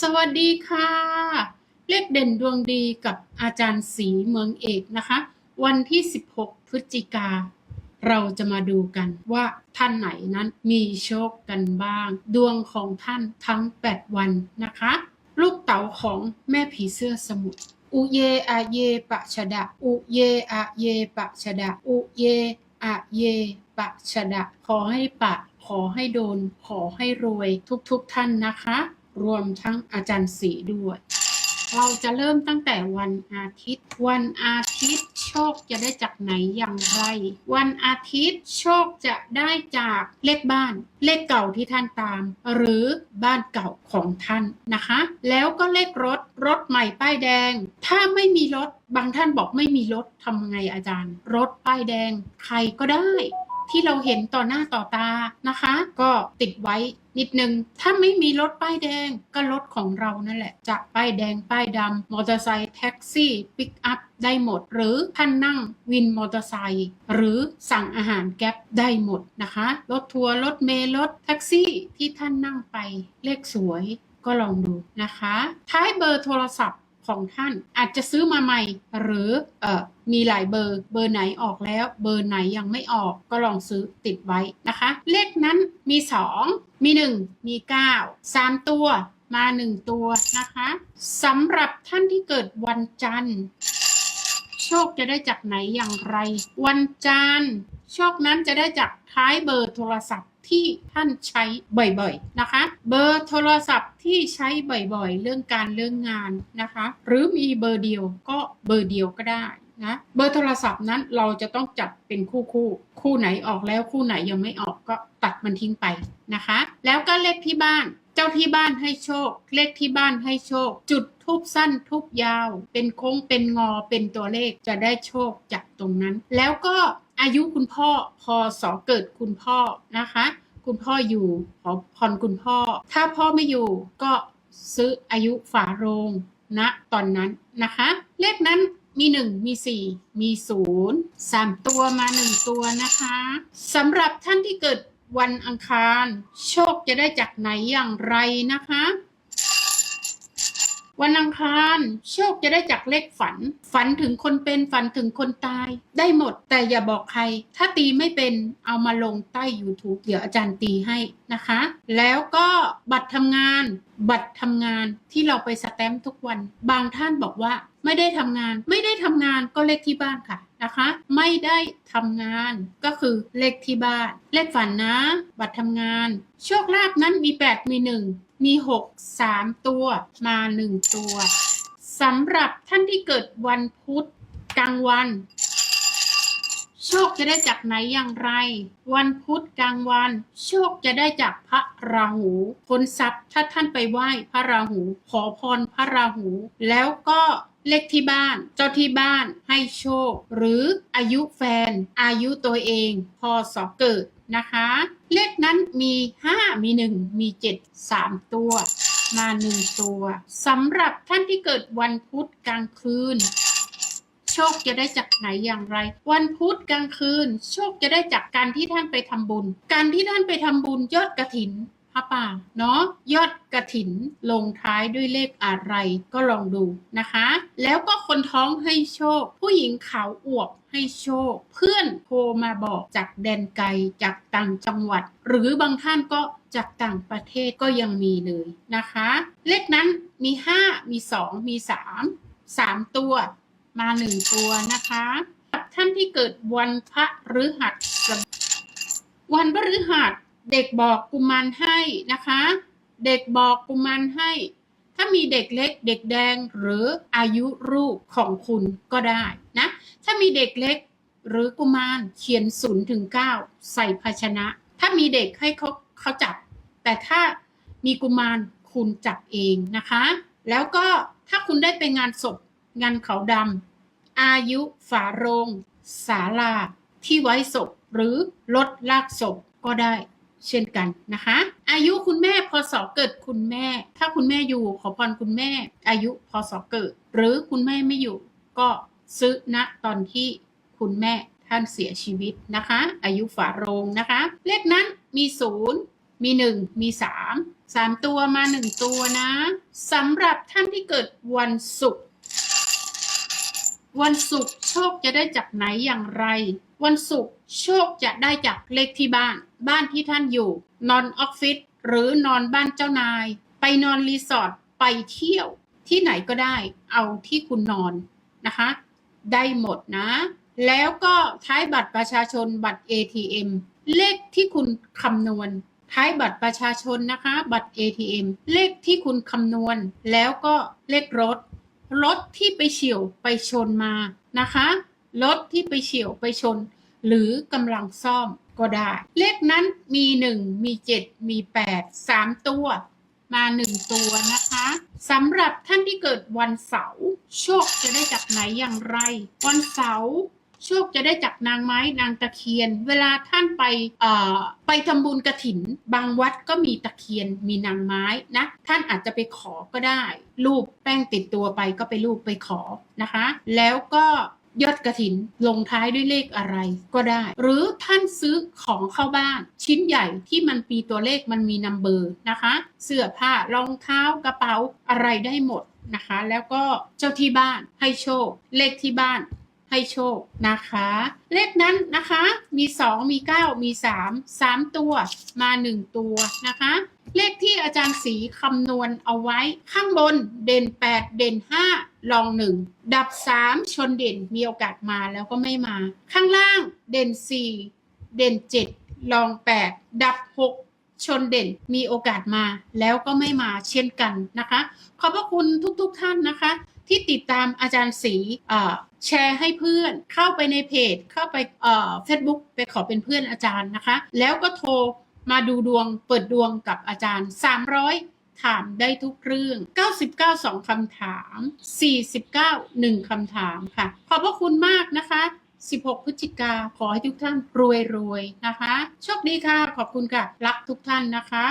สวัสดีค่ะ เลขเด่นดวงดีกับอาจารย์สีเมืองเอกนะคะ วันที่ 16 พฤศจิกา เราจะมาดูกันว่าท่านไหนนั้นมีโชคกันบ้าง ดวงของท่านทั้ง 8 วันนะคะ ลูกเต๋าของแม่ผีเสื้อสมุทรอุเยอาเยปะชะดะ อุเยอาเยปะชะดะ อุเยอาเยปะชะดะ ขอให้ปะ ขอให้โดน ขอให้รวยทุกๆทท่านนะคะ รวมทั้งอาจารย์สีด้วย เราจะเริ่มตั้งแต่วันอาทิตย์ วันอาทิตย์โชคจะได้จากไหนอย่างไร วันอาทิตย์โชคจะได้จากเลขบ้าน เลขเก่าที่ท่านตาม หรือบ้านเก่าของท่านนะคะ แล้วก็เลขรถรถใหม่ป้ายแดง ถ้าไม่มีรถบางท่านบอกไม่มีรถทำไงอาจารย์ รถป้ายแดง ใครก็ได้ ที่เราเห็นต่อหน้าต่อตานะคะ ก็ติดไว้นิดนึง ถ้าไม่มีรถป้ายแดงก็รถของเรานั่นแหละ จะป้ายแดงป้ายดำมอเตอร์ไซค์แท็กซี่ปิกอัพได้หมด หรือท่านนั่งวินมอเตอร์ไซค์หรือสั่งอาหารแก๊ปได้หมดนะคะ รถทัวร์รถเมล์รถแท็กซี่ที่ท่านนั่งไปเลขสวยก็ลองดูนะคะ ท้ายเบอร์โทรศัพท์ ของท่าน อาจจะซื้อมาใหม่ หรือเออมีหลายเบอร์ เบอร์ไหนออกแล้ว เบอร์ไหนยังไม่ออกก็ลองซื้อติดไว้นะคะ เลขนั้นมี 2 มี 1 มี 9 3 ตัวมา 1 ตัวนะคะสำหรับท่านที่เกิดวันจันทร์ โชคจะได้จากไหนอย่างไร วันจันทร์โชคนั้นจะได้จากท้ายเบอร์โทรศัพท์ ที่ท่านใช้บ่อยๆนะคะ เบอร์โทรศัพท์ที่ใช้บ่อยๆ เรื่องการเรื่องงานนะคะ หรือมีเบอร์เดียวก็เบอร์เดียวก็ได้นะเบอร์โทรศัพท์นั้นเราจะต้องจัดเป็นคู่คู่คู่ไหนออกแล้วคู่ไหนยังไม่ออกก็ตัดมันทิ้งไปนะคะ แล้วก็เลขที่บ้านเจ้าที่บ้านให้โชค เลขที่บ้านให้โชค จุดทุบสั้นทุบยาว เป็นโค้งเป็นงอเป็นตัวเลขจะได้โชคจากตรงนั้น แล้วก็ อายุคุณพ่อพอสอเกิดคุณพ่อนะคะ คุณพ่ออยู่ขอพรคุณพ่อ ถ้าพ่อไม่อยู่ก็ซื้ออายุฝาโรงณนะตอนนั้นนะคะ เลขนั้นมี 1 มี 4 มี 0 3 ตัวมา 1 ตัวนะคะสำหรับท่านที่เกิดวันอังคาร โชคจะได้จากไหนอย่างไรนะคะ วันอังคารโชคจะได้จากเลขฝัน ฝันถึงคนเป็นฝันถึงคนตาย ได้หมด แต่อย่าบอกใคร ถ้าตีไม่เป็นเอามาลงใต้ YouTube เดี๋ยวอาจารย์ตีให้นะคะ แล้วก็บัตรทำงาน บัตรทำงานที่เราไปสแตมป์ทุกวัน บางท่านบอกว่าไม่ได้ทำงาน ไม่ได้ทำงานก็เลขที่บ้านค่ะนะคะ ไม่ได้ทำงานก็คือเลขที่บ้าน เลขฝันนะ บัตรทำงาน โชคลาภนั้นมี 8 มี 1 มี 6 3 ตัวมา 1 ตัวสำหรับท่านที่เกิดวันพุธกลางวัน โชคจะได้จากไหนอย่างไร วันพุธกลางวัน โชคจะได้จากพระราหูคนทรัพย์ถ้าท่านไปไหว้พระราหู ขอพรพระราหู แล้วก็เลขที่บ้าน เจ้าที่บ้านให้โชค หรืออายุแฟน อายุตัวเอง พอสอบเกิดนะคะ เลขนั้นมี5มี1มี7 3ตัวมา1ตัวสำหรับท่านที่เกิดวันพุธกลางคืน โชคจะได้จากไหนอย่างไร วันพุธกลางคืน โชคจะได้จากการที่ท่านไปทำบุญ การที่ท่านไปทำบุญยอดกระถิน พระป่าเนาะยอดกระถินลงท้ายด้วยเลขอะไรก็ลองดูนะคะ แล้วก็คนท้องให้โชค ผู้หญิงขาวอวบให้โชค เพื่อนโทรมาบอกจากแดนไกลจากต่างจังหวัด หรือบางท่านก็จากต่างประเทศก็ยังมีเลยนะคะ เลขนั้นมี 5 มี 2 มี 3 3 ตัวมาหนึ่งตัวนะคะท่านที่เกิดวันพระฤหัสวันพฤหัส เด็กบอกกุมารให้นะคะ เด็กบอกกุมารให้ ถ้ามีเด็กเล็ก เด็กแดงหรืออายุรูปของคุณก็ได้นะ ถ้ามีเด็กเล็กหรือกุมารเขียนศูนย์ถึงเก้าใส่ภาชนะ ถ้ามีเด็กให้เขาเขาจับ แต่ถ้ามีกุมารคุณจับเองนะคะ แล้วก็ถ้าคุณได้ไปงานศพงานเขาดำอายุฝาโรง ศาลาที่ไว้ศพหรือรถลากศพก็ได้ เช่นกันนะคะ อายุคุณแม่พศเกิดคุณแม่ ถ้าคุณแม่อยู่ขอพรคุณแม่ อายุพศเกิด หรือคุณแม่ไม่อยู่ก็ซื้อณตอนที่คุณแม่ท่านเสียชีวิตนะคะ อายุฝาโรงนะคะ เลขนั้นมีศูนย์มีหนึ่งมีสามสามตัวมาหนึ่งตัวนะสำหรับท่านที่เกิดวันศุกร์วันศุกร์โชคจะได้จากไหนอย่างไร วันศุกร์โชคจะได้จากเลขที่บ้าน บ้านที่ท่านอยู่ นอนออฟฟิศหรือนอนบ้านเจ้านาย ไปนอนรีสอร์ทไปเที่ยวที่ไหนก็ได้ เอาที่คุณนอนนะคะ ได้หมดนะ แล้วก็ท้ายบัตรประชาชนบัตร ATM เลขที่คุณคำนวณ ท้ายบัตรประชาชนนะคะ บัตร ATM เลขที่คุณคำนวณ แล้วก็เลขรถ รถที่ไปเฉียวไปชนมานะคะ รถที่ไปเฉียวไปชน หรือกำลังซ่อมก็ได้ เลขนั้นมี 1 มี 7 มี 8 3 ตัว มาหนึ่งตัวนะคะสำหรับท่านที่เกิดวันเสาร์โชคจะได้จากไหนอย่างไร วันเสาร์โชคจะได้จากนางไม้นางตะเคียน เวลาท่านไปไปทำบุญกระถิน บางวัดก็มีตะเคียนมีนางไม้นะ ท่านอาจจะไปขอก็ได้ รูปแป้งติดตัวไปก็ไปรูปไปขอนะคะ แล้วก็ ยอดกระถินลงท้ายด้วยเลขอะไรก็ได้ หรือท่านซื้อของเข้าบ้านชิ้นใหญ่ที่มันปีตัวเลขมันมีนัมเบอร์นะคะ เสื้อผ้ารองเท้ากระเป๋าอะไรได้หมดนะคะ แล้วก็เจ้าที่บ้านให้โชค เลขที่บ้าน ให้โชคนะคะ เลขนั้นนะคะมี 2 มี 9 มี 3 3 ตัวมา 1 ตัวนะคะ เลขที่อาจารย์สีคำนวณเอาไว้ข้างบนเด่น 8 เด่น 5 ลอง 1 ดับ 3 ชนเด่นมีโอกาสมาแล้วก็ไม่มา ข้างล่างเด่น 4 เด่น 7 ลอง 8 ดับ 6ชนเด่นมีโอกาสมาแล้วก็ไม่มาเช่นกันนะคะ ขอบพระคุณทุกๆทท่านนะคะ ที่ติดตามอาจารย์สีแชร์ให้เพื่อนเข้าไปในเพจ เข้าไปเอ่อ Facebook ไปขอเป็นเพื่อนอาจารย์นะคะ แล้วก็โทรมาดูดวงเปิดดวงกับอาจารย์ 300ถามได้ทุกเรื่อง 99 2 คำถาม 49 1 คำถามค่ะ ขอบพระคุณมากนะคะ 16 พฤศจิกา ขอให้ทุกท่านรวยๆนะคะ โชคดีค่ะ ขอบคุณค่ะ รักทุกท่านนะคะ